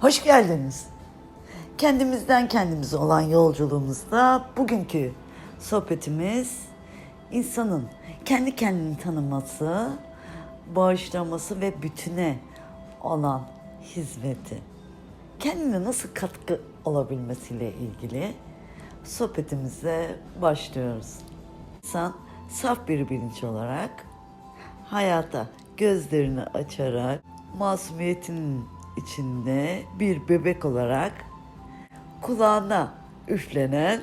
Hoş geldiniz. Kendimizden kendimize olan yolculuğumuzda bugünkü sohbetimiz insanın kendi kendini tanıması, bağışlaması ve bütüne olan hizmeti. Kendine nasıl katkı olabilmesiyle ilgili sohbetimize başlıyoruz. İnsan saf bir bilinç olarak hayata gözlerini açarak masumiyetin içinde bir bebek olarak kulağına üflenen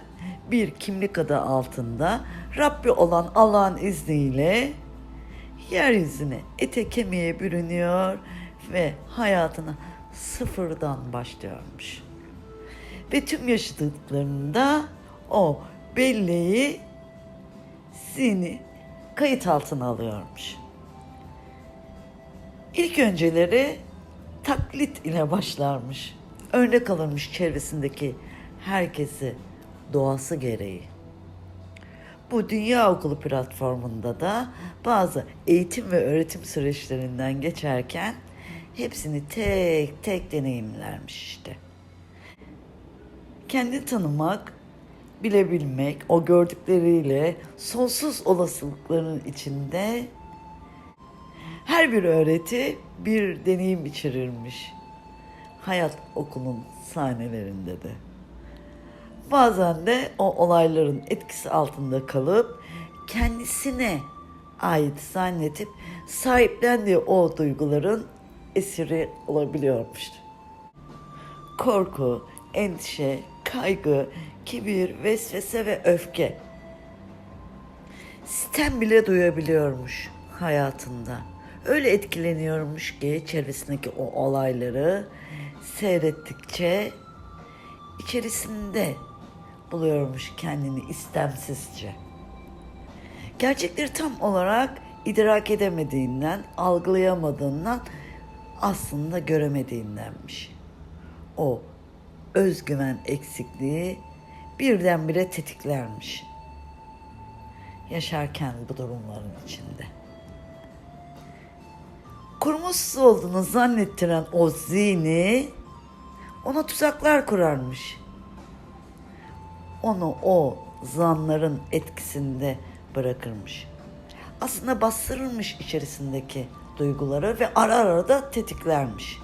bir kimlik adı altında Rabbi olan Allah'ın izniyle yeryüzüne ete kemiğe bürünüyor ve hayatına sıfırdan başlıyormuş. Ve tüm yaşadıklarında o belleği zihni kayıt altına alıyormuş. İlk önceleri taklit ile başlarmış. Örnek alırmış çevresindeki herkesi doğası gereği. Bu Dünya Okulu platformunda da bazı eğitim ve öğretim süreçlerinden geçerken hepsini tek tek deneyimlermiş işte. Kendi tanımak, bilebilmek, o gördükleriyle sonsuz olasılıkların içinde her bir öğreti bir deneyim içerirmiş. Hayat okulun sahnelerinde de. Bazen de o olayların etkisi altında kalıp kendisine ait zannedip sahiplendiği o duyguların esiri olabiliyormuş. Korku, endişe, kaygı, kibir, vesvese ve öfke. Sitem bile duyabiliyormuş hayatında. Öyle etkileniyormuş ki çevresindeki o olayları seyrettikçe içerisinde buluyormuş kendini istemsizce. Gerçekleri tam olarak idrak edemediğinden, algılayamadığından aslında göremediğindenmiş. O özgüven eksikliği birdenbire tetiklermiş. Yaşarken bu durumların içinde. Kurumsuz olduğunu zannettiren o zihni ona tuzaklar kurarmış. Onu o zanların etkisinde bırakırmış. Aslında bastırırmış içerisindeki duyguları ve ara ara da tetiklermiş.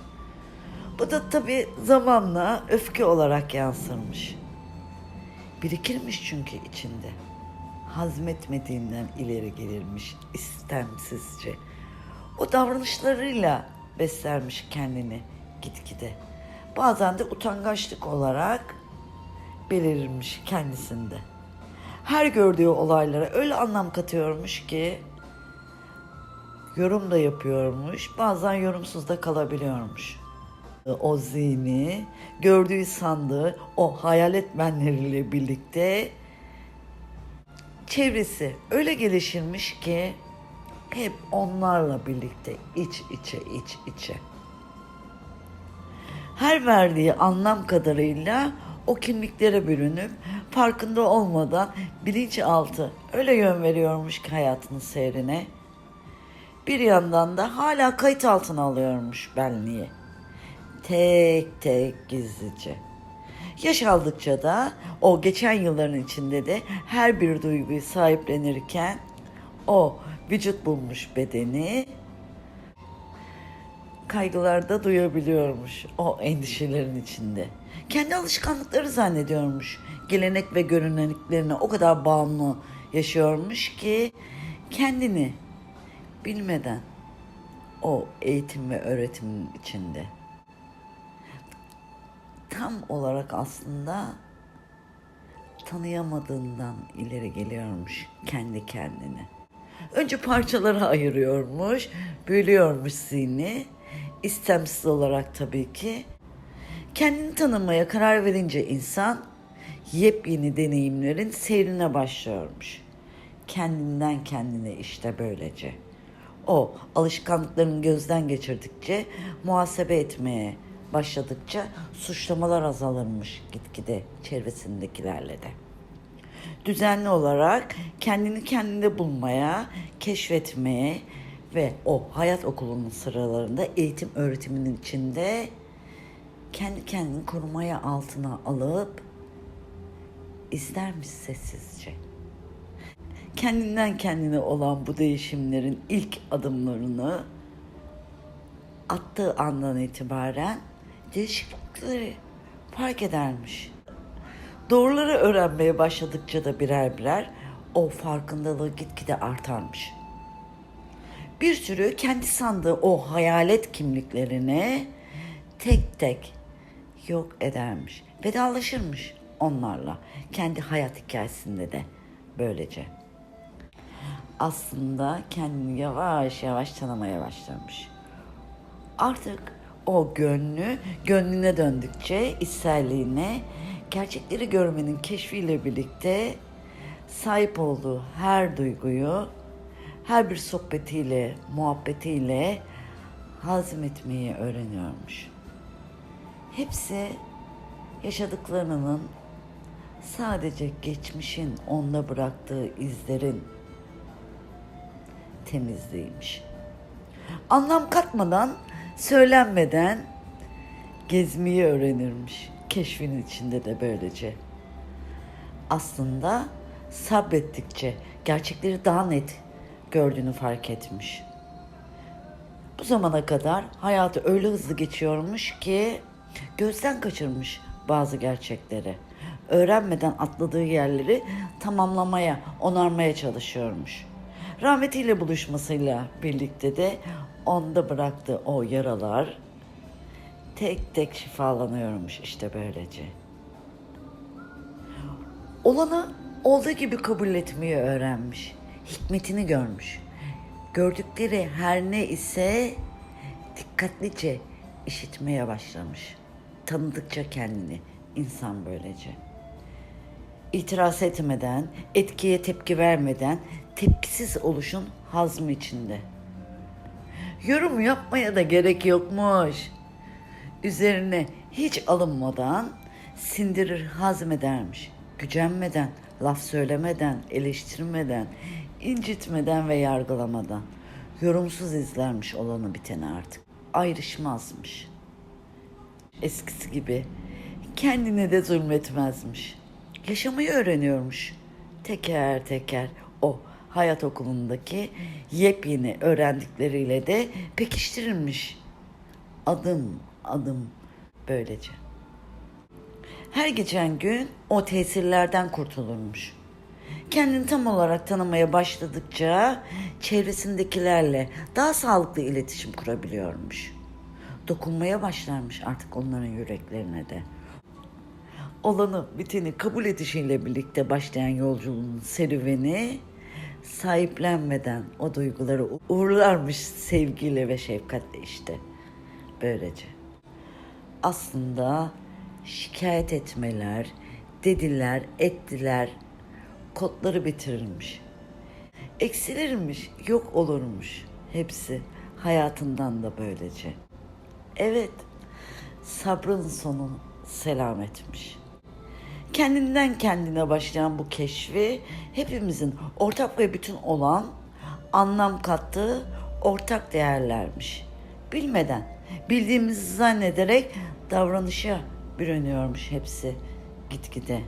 Bu da tabii zamanla öfke olarak yansırmış. Birikirmiş çünkü içinde. Hazmetmediğinden ileri gelirmiş istemsizce. O davranışlarıyla beslermiş kendini gitgide. Bazen de utangaçlık olarak belirirmiş kendisinde. Her gördüğü olaylara öyle anlam katıyormuş ki yorum da yapıyormuş. Bazen yorumsuz da kalabiliyormuş. O zihni, gördüğü sandığı o hayalet benleriyle birlikte çevresi öyle gelişirmiş ki hep onlarla birlikte iç içe iç içe. Her verdiği anlam kadarıyla o kimliklere bürünüp farkında olmadan bilinçaltı öyle yön veriyormuş ki hayatının seyrine. Bir yandan da hala kayıt altına alıyormuş benliği. Tek tek gizlice. Yaş aldıkça da o geçen yılların içinde de her bir duyguyu sahiplenirken o vücut bulmuş bedeni kaygılarda duyabiliyormuş o endişelerin içinde. Kendi alışkanlıkları zannediyormuş. Gelenek ve göreneklerine o kadar bağımlı yaşıyormuş ki kendini bilmeden o eğitim ve öğretimin içinde tam olarak aslında tanıyamadığından ileri geliyormuş kendi kendine. Önce parçalara ayırıyormuş, bölüyormuş zihni. İstemsiz olarak tabii ki. Kendini tanımaya karar verince insan yepyeni deneyimlerin seyrine başlıyormuş. Kendinden kendine işte böylece. O alışkanlıklarını gözden geçirdikçe, muhasebe etmeye başladıkça suçlamalar azalırmış gitgide çevresindekilerle de düzenli olarak kendini kendinde bulmaya, keşfetmeye ve o hayat okulunun sıralarında eğitim öğretiminin içinde kendi kendini korumaya altına alıp izlermiş sessizce. Kendinden kendine olan bu değişimlerin ilk adımlarını attığı andan itibaren değişiklikleri fark edermiş. Doğruları öğrenmeye başladıkça da birer birer o farkındalığı gitgide artarmış. Bir sürü kendi sandığı o hayalet kimliklerini tek tek yok edermiş. Vedalaşırmış onlarla. Kendi hayat hikayesinde de böylece. Aslında kendini yavaş yavaş tanımaya başlamış. Artık o gönlü gönlüne döndükçe içselliğine gerçekleri görmenin keşfiyle birlikte sahip olduğu her duyguyu her bir sohbetiyle, muhabbetiyle hazmetmeyi öğreniyormuş. Hepsi yaşadıklarının sadece geçmişin onda bıraktığı izlerin temizliğiymiş. Anlam katmadan, söylenmeden gezmeyi öğrenirmiş. Keşfin içinde de böylece. Aslında sabrettikçe gerçekleri daha net gördüğünü fark etmiş. Bu zamana kadar hayatı öyle hızlı geçiyormuş ki gözden kaçırmış bazı gerçekleri. Öğrenmeden atladığı yerleri tamamlamaya, onarmaya çalışıyormuş. Rahmetiyle buluşmasıyla birlikte de onda bıraktığı o yaralar tek tek şifalanıyormuş işte böylece. Olanı olduğu gibi kabul etmeyi öğrenmiş. Hikmetini görmüş. Gördükleri her ne ise dikkatlice işitmeye başlamış. Tanıdıkça kendini insan böylece. İtiraz etmeden, etkiye tepki vermeden tepkisiz oluşun hazmı içinde. Yorum yapmaya da gerek yokmuş. Üzerine hiç alınmadan sindirir hazmedermiş. Gücenmeden, laf söylemeden, eleştirmeden, incitmeden ve yargılamadan. Yorumsuz izlermiş olanı biteni artık. Ayrışmazmış. Eskisi gibi kendine de zulmetmezmiş. Yaşamayı öğreniyormuş. Teker teker o hayat okulundaki yepyeni öğrendikleriyle de pekiştirilmiş. Adım adım böylece. Her geçen gün o tesirlerden kurtulurmuş. Kendini tam olarak tanımaya başladıkça çevresindekilerle daha sağlıklı iletişim kurabiliyormuş. Dokunmaya başlarmış artık onların yüreklerine de. Olanı biteni kabul edişiyle birlikte başlayan yolculuğun serüveni sahiplenmeden o duyguları uğurlarmış sevgiyle ve şefkatle işte. Böylece. Aslında şikayet etmeler, dediler, ettiler, kodları bitirilmiş. Eksilirmiş, yok olurmuş. Hepsi hayatından da böylece. Evet, sabrın sonu selametmiş. Kendinden kendine başlayan bu keşfi hepimizin ortak ve bütün olan anlam kattığı ortak değerlermiş. Bilmeden, bildiğimizi zannederek davranışa bürünüyormuş hepsi gitgide.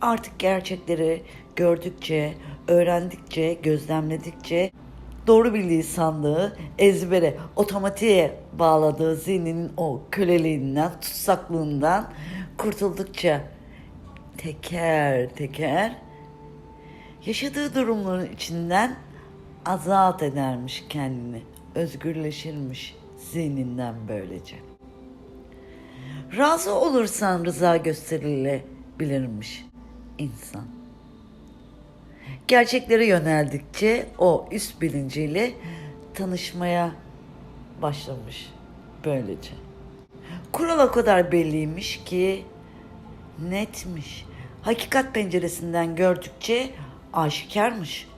Artık gerçekleri gördükçe, öğrendikçe, gözlemledikçe doğru bildiği sandığı ezbere, otomatiğe bağladığı zihninin o köleliğinden, tutsaklığından kurtuldukça teker teker yaşadığı durumların içinden azat edermiş kendini, özgürleşirmiş zihninden böylece. Razı olursan rıza gösterilebilirmiş insan. Gerçeklere yöneldikçe o üst bilinciyle tanışmaya başlamış böylece. Kural o kadar belliymiş ki netmiş. Hakikat penceresinden gördükçe aşikarmış.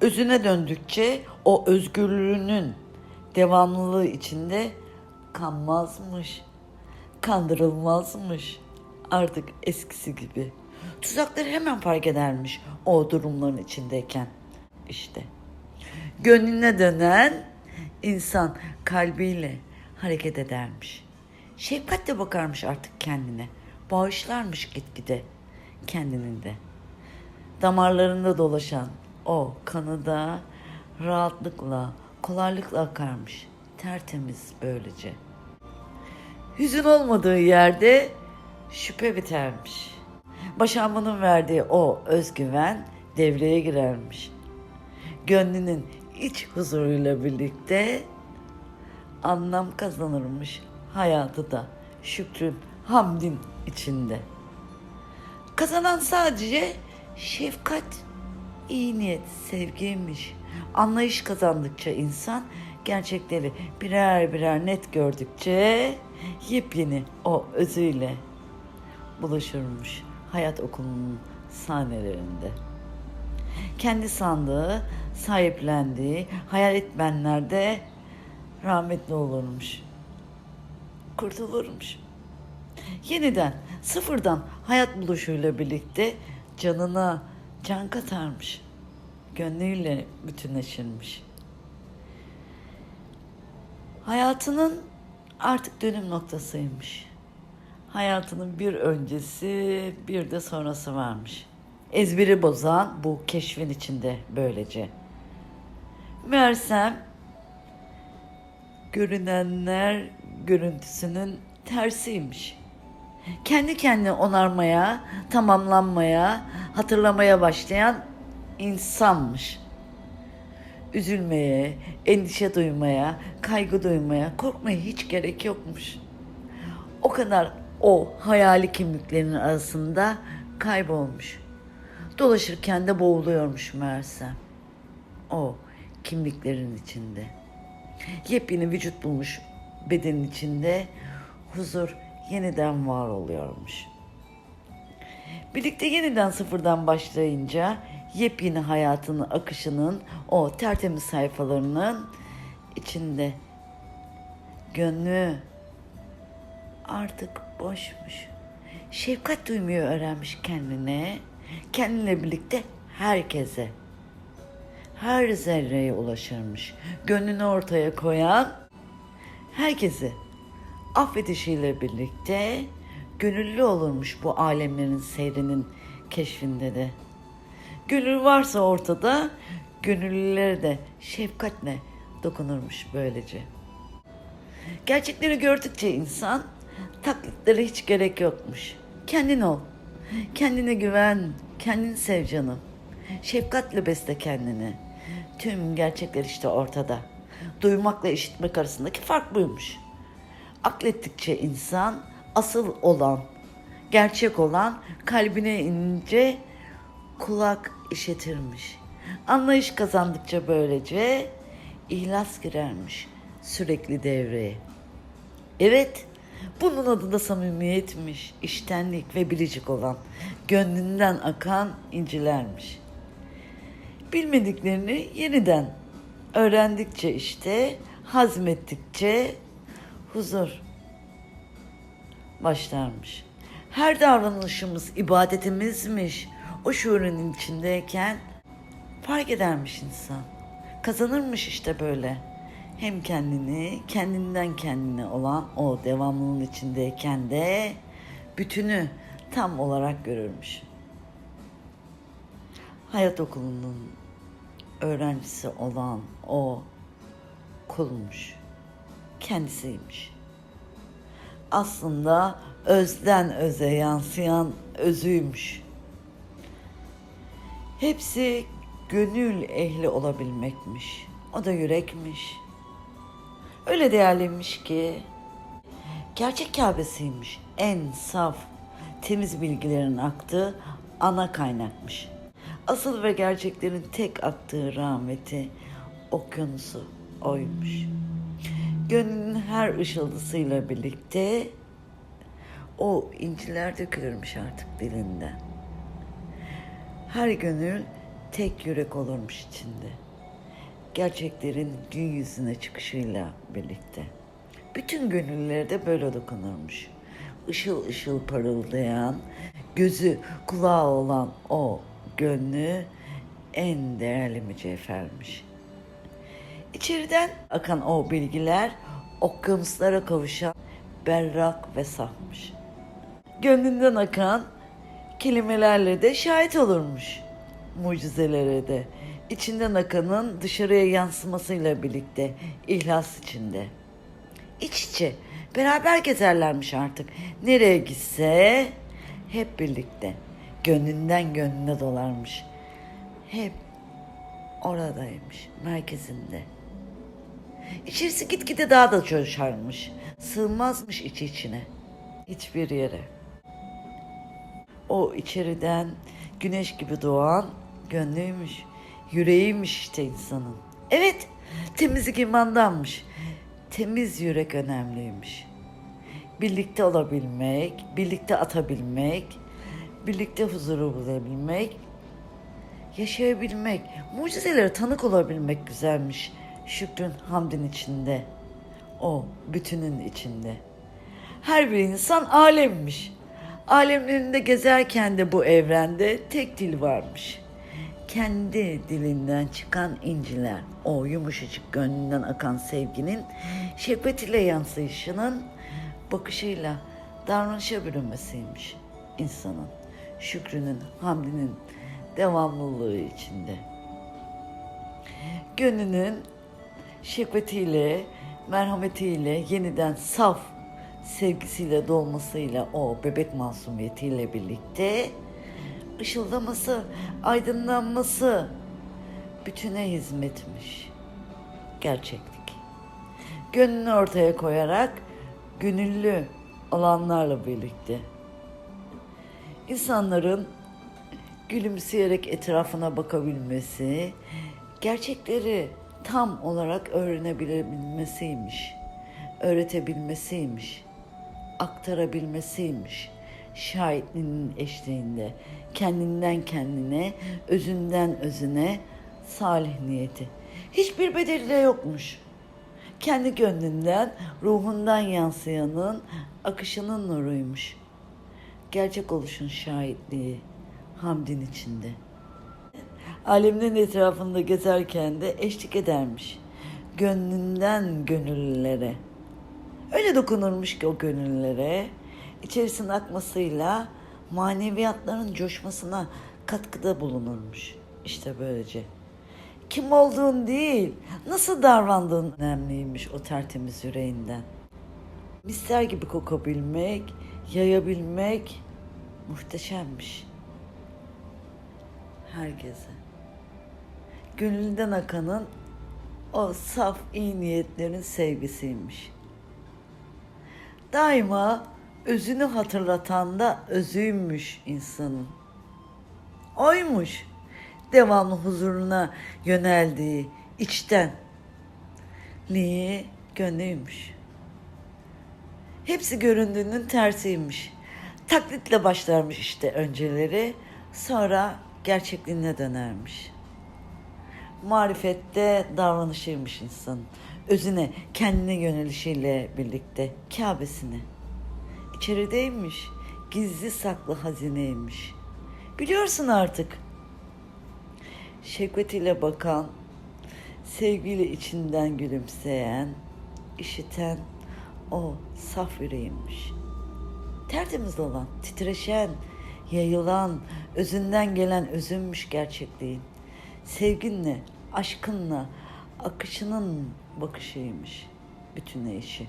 Özüne döndükçe o özgürlüğünün devamlılığı içinde kanmazmış, kandırılmazmış. Artık eskisi gibi. Tuzakları hemen fark edermiş o durumların içindeyken. İşte gönlüne dönen insan kalbiyle, hareket edermiş. Şefkatle bakarmış artık kendine. Bağışlarmış gitgide kendinin de. Damarlarında dolaşan o kanı da rahatlıkla, kolaylıkla akarmış. Tertemiz böylece. Hüzün olmadığı yerde şüphe bitermiş. Başarmanın verdiği o özgüven devreye girermiş. Gönlünün iç huzuruyla birlikte anlam kazanırmış hayatı da şükrün, hamdin içinde. Kazanan sadece şefkat, iyi niyet, sevgiymiş. Anlayış kazandıkça insan gerçekleri birer birer net gördükçe yepyeni o özüyle buluşurmuş hayat okulunun sahnelerinde. Kendi sandığı, sahiplendiği, hayal etmenlerde rahmetli olurmuş. Kurtulurmuş. Yeniden, sıfırdan hayat buluşuyla birlikte canına can katarmış. Gönlüyle bütünleşirmiş. Hayatının artık dönüm noktasıymış. Hayatının bir öncesi bir de sonrası varmış. Ezberi bozan bu keşfin içinde böylece. Meğersem görünenler görüntüsünün tersiymiş. Kendi kendine onarmaya, tamamlanmaya, hatırlamaya başlayan insanmış. Üzülmeye, endişe duymaya, kaygı duymaya, korkmaya hiç gerek yokmuş. O kadar o hayali kimliklerin arasında kaybolmuş. Dolaşırken de boğuluyormuş meğersem. O kimliklerin içinde. Yepyeni vücut bulmuş bedenin içinde huzur yeniden var oluyormuş. Birlikte yeniden sıfırdan başlayınca yepyeni hayatının akışının o tertemiz sayfalarının içinde gönlü artık boşmuş. Şefkat duymayı öğrenmiş kendine, kendine birlikte herkese. Her zerreye ulaşırmış. Gönlünü ortaya koyan herkesi affedişiyle birlikte gönüllü olurmuş bu alemlerin seyrinin keşfinde de. Gönül varsa ortada gönüllülere de şefkatle dokunurmuş böylece. Gerçekleri gördükçe insan taklitlere hiç gerek yokmuş. Kendin ol. Kendine güven. Kendini sev canım. Şefkatle besle kendini. Tüm gerçekler işte ortada. Duymakla işitmek arasındaki fark buymuş. Aklettikçe insan asıl olan, gerçek olan kalbine inince kulak işitirmiş. Anlayış kazandıkça böylece ihlas girermiş sürekli devreye. Evet, bunun adı da samimiyetmiş, iştenlik ve biricik olan, gönlünden akan incilermiş. Bilmediklerini yeniden öğrendikçe işte, hazmettikçe huzur başlarmış. Her davranışımız ibadetimizmiş. O şuurun içindeyken fark edermiş insan. Kazanırmış işte böyle. Hem kendini, kendinden kendine olan o devamlılığın içindeyken de bütünü tam olarak görürmüş. Hayat okulunun öğrencisi olan o kulmuş. Kendisiymiş aslında özden öze yansıyan özüymüş. Hepsi gönül ehli olabilmekmiş. O da yürekmiş. Öyle değerliymiş ki gerçek Kabe'siymiş. En saf, temiz bilgilerin aktığı ana kaynakmış. Asıl ve gerçeklerin tek aktığı rahmeti okyanusu oymuş. Gönlün her ışıldısıyla birlikte o inciler dökülürmüş artık dilinden. Her gönül tek yürek olurmuş içinde. Gerçeklerin gün yüzüne çıkışıyla birlikte. Bütün gönüllere de böyle dokunurmuş. Işıl ışıl parıldayan, gözü kulağı olan o gönlü en değerli mücevhermiş. İçeriden akan o bilgiler okyanuslara kavuşan berrak ve safmış. Gönlünden akan kelimelerle de şahit olurmuş mucizelere de. İçinden akanın dışarıya yansımasıyla birlikte ihlas içinde. İç içe beraber gezerlermiş artık. Nereye gitse hep birlikte. Gönlünden gönlüne dolarmış. Hep oradaymış, merkezinde. İçerisi gitgide daha da coşarmış. Sığmazmış içi içine. Hiçbir yere. O içeriden güneş gibi doğan gönlüymüş. Yüreğiymiş işte insanın. Evet, temizlik imandanmış. Temiz yürek önemliymiş. Birlikte olabilmek, birlikte atabilmek, birlikte huzuru bulabilmek, yaşayabilmek, mucizelere tanık olabilmek güzelmiş. Şükrün hamdin içinde. O bütünün içinde. Her bir insan alemmiş. Alemlerinde gezerken de bu evrende tek dil varmış. Kendi dilinden çıkan inciler, o yumuşacık gönlünden akan sevginin şefkat ile yansıyışının bakışıyla davranışa bürünmesiymiş insanın. Şükrünün, hamdinin devamlılığı içinde. Gönlünün şefkatiyle, merhametiyle yeniden saf sevgisiyle dolmasıyla o bebek masumiyetiyle birlikte ışıldaması, aydınlanması bütüne hizmetmiş. Gerçeklik. Gönlünü ortaya koyarak gönüllü olanlarla birlikte. İnsanların gülümseyerek etrafına bakabilmesi, gerçekleri tam olarak öğrenebilmesiymiş, öğretebilmesiymiş, aktarabilmesiymiş. Şahitliğinin eşliğinde kendinden kendine, özünden özüne salih niyeti. Hiçbir bedeli de yokmuş. Kendi gönlünden, ruhundan yansıyanın akışının nuruymuş. Gerçek oluşun şahitliği hamdin içinde. Alemlerin etrafında gezerken de eşlik edermiş. Gönlünden gönüllülere. Öyle dokunurmuş ki o gönüllere. içerisinin akmasıyla maneviyatların coşmasına katkıda bulunurmuş. İşte böylece. Kim olduğun değil, nasıl davrandığın önemliymiş o tertemiz yüreğinden. Mister gibi kokabilmek, yayabilmek muhteşemmiş. Herkese. Gönlünden akanın o saf iyi niyetlerin sevgisiymiş. Daima özünü hatırlatan da özüymüş insanın. Oymuş devamlı huzuruna yöneldiği içten. Niye? Gönlüymüş. Hepsi göründüğünün tersiymiş. Taklitle başlarmış işte önceleri, sonra gerçekliğine dönermiş. Marifette davranışıymış insan. Özüne, kendine yönelişiyle birlikte Kabe'sine. İçerideymiş, gizli saklı hazineymiş. Biliyorsun artık. Şefkatiyle bakan, sevgiyle içinden gülümseyen, işiten o saf yüreğimmiş. Tertemiz olan, titreşen, yayılan, özünden gelen özünmüş gerçekliğin. Sevginle, aşkınla, akışının bakışıymış bütünleyişi.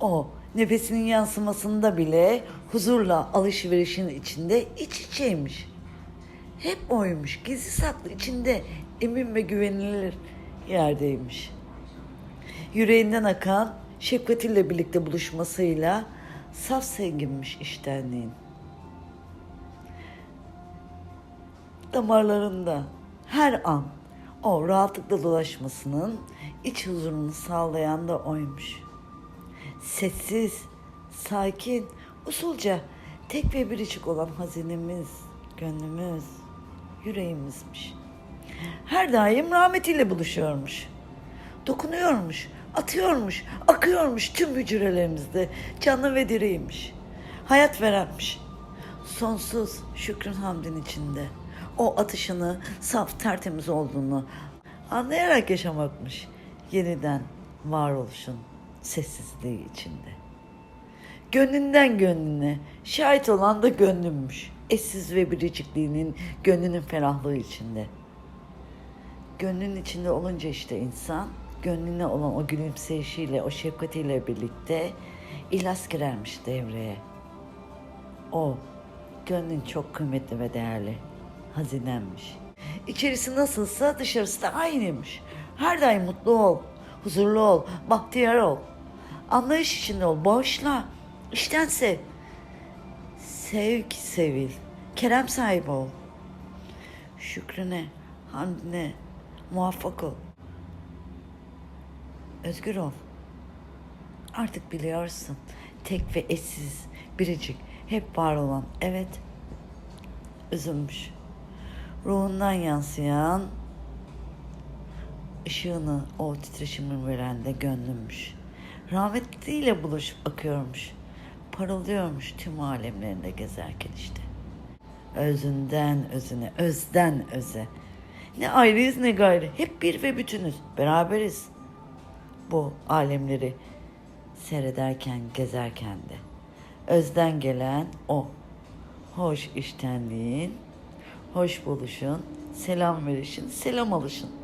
O nefesinin yansımasında bile huzurla alışverişin içinde iç içeymiş. Hep oymuş, gizli saklı içinde emin ve güvenilir yerdeymiş. Yüreğinden akan şefkatiyle birlikte buluşmasıyla saf sevginmiş iştenliğin. Damarlarında her an o rahatlıkla dolaşmasının iç huzurunu sağlayan da oymuş. Sessiz, sakin, usulca tek ve biricik olan hazinemiz, gönlümüz, yüreğimizmiş. Her daim rahmetiyle buluşuyormuş. Dokunuyormuş, atıyormuş, akıyormuş tüm hücrelerimizde. Canlı ve diriymiş. Hayat verenmiş. Sonsuz şükrün hamdin içinde. O atışını saf tertemiz olduğunu anlayarak yaşamakmış. Yeniden varoluşun sessizliği içinde. Gönlünden gönlüne şahit olan da gönlümmüş. Eşsiz ve biricikliğinin gönlünün ferahlığı içinde. Gönlün içinde olunca işte insan, gönlüne olan o gülümseyişiyle, o şefkatiyle birlikte ihlas girermiş devreye. O, gönlün çok kıymetli ve değerli, hazinenmiş. İçerisi nasılsa dışarısı da aynıymış. Her daim mutlu ol, huzurlu ol, bahtiyar ol. Anlayış içinde ol, bağışla, işten sev. Sev ki sevil, kerem sahibi ol. Şükrüne, hamdine muvaffak ol. Özgür ol. Artık biliyorsun. Tek ve eşsiz, biricik, hep var olan. Evet, üzülmüş. Ruhundan yansıyan ışığını o titreşimin veren de gönlümmüş. Rahmetliyle buluşup akıyormuş. Parıldıyormuş tüm alemlerinde gezerken işte. Özünden özüne, özden öze. Ne ayrıyız ne gayrı. Hep bir ve bütünüz. Beraberiz. Bu alemleri seyrederken, gezerken de. Özden gelen o. Hoş iştenliğin, hoş buluşun, selam verişin, selam alışın.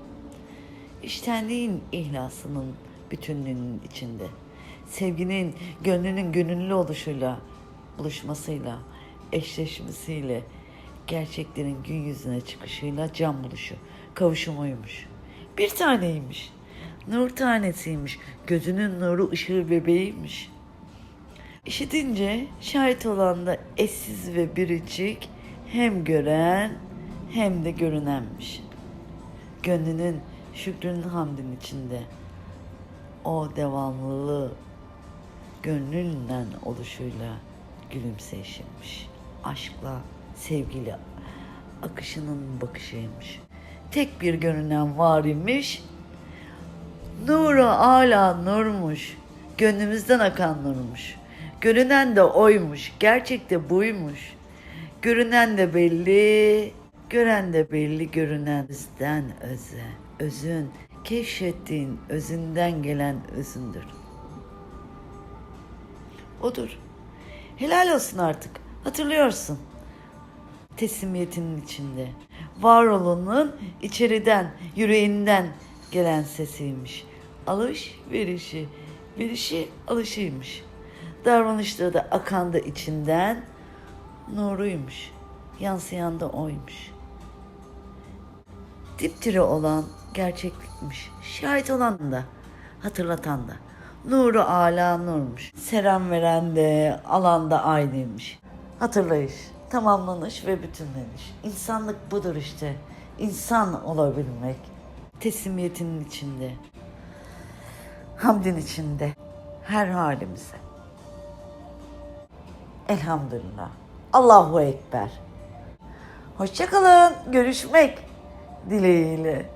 İştenliğin ihlasının bütünlüğünün içinde. Sevginin, gönlünün gönüllü oluşuyla, buluşmasıyla, eşleşmesiyle, gerçeklerin gün yüzüne çıkışıyla can buluşu, kavuşumuymuş. Bir taneymiş. Nur tanesiymiş. Gözünün nuru ışığı bebeğiymiş. İşitince şahit olan da eşsiz ve biricik hem gören hem de görünenmiş. Gönlünün şükrünün hamdin içinde o devamlılığı gönlünden oluşuyla gülümseyişiymiş. Aşkla, sevgiyle akışının bakışıymış. Tek bir görünen var imiş. Nuru ala nurmuş. Gönlümüzden akan nurmuş. Görünen de oymuş. Gerçekte buymuş. Görünen de belli. Gören de belli görünen öze. Özün, keşfettiğin özünden gelen özündür. Odur. Helal olsun artık. Hatırlıyorsun. Teslimiyetinin içinde. Varolunun içeriden, yüreğinden gelen sesiymiş. Alış verişi, verişi alışıymış. Davranışları da akan da içinden nuruymuş. Yansıyan da oymuş. Dipdiri olan gerçeklikmiş. Şahit olan da, hatırlatan da. Nuru ala nurmuş. Selam veren de, alan da aynıymış. Hatırlayış, tamamlanış ve bütünleniş. İnsanlık budur işte. İnsan olabilmek. Teslimiyetinin içinde. Hamdin içinde. Her halimize. Elhamdülillah. Allahu Ekber. Hoşçakalın. Görüşmek dileğiyle.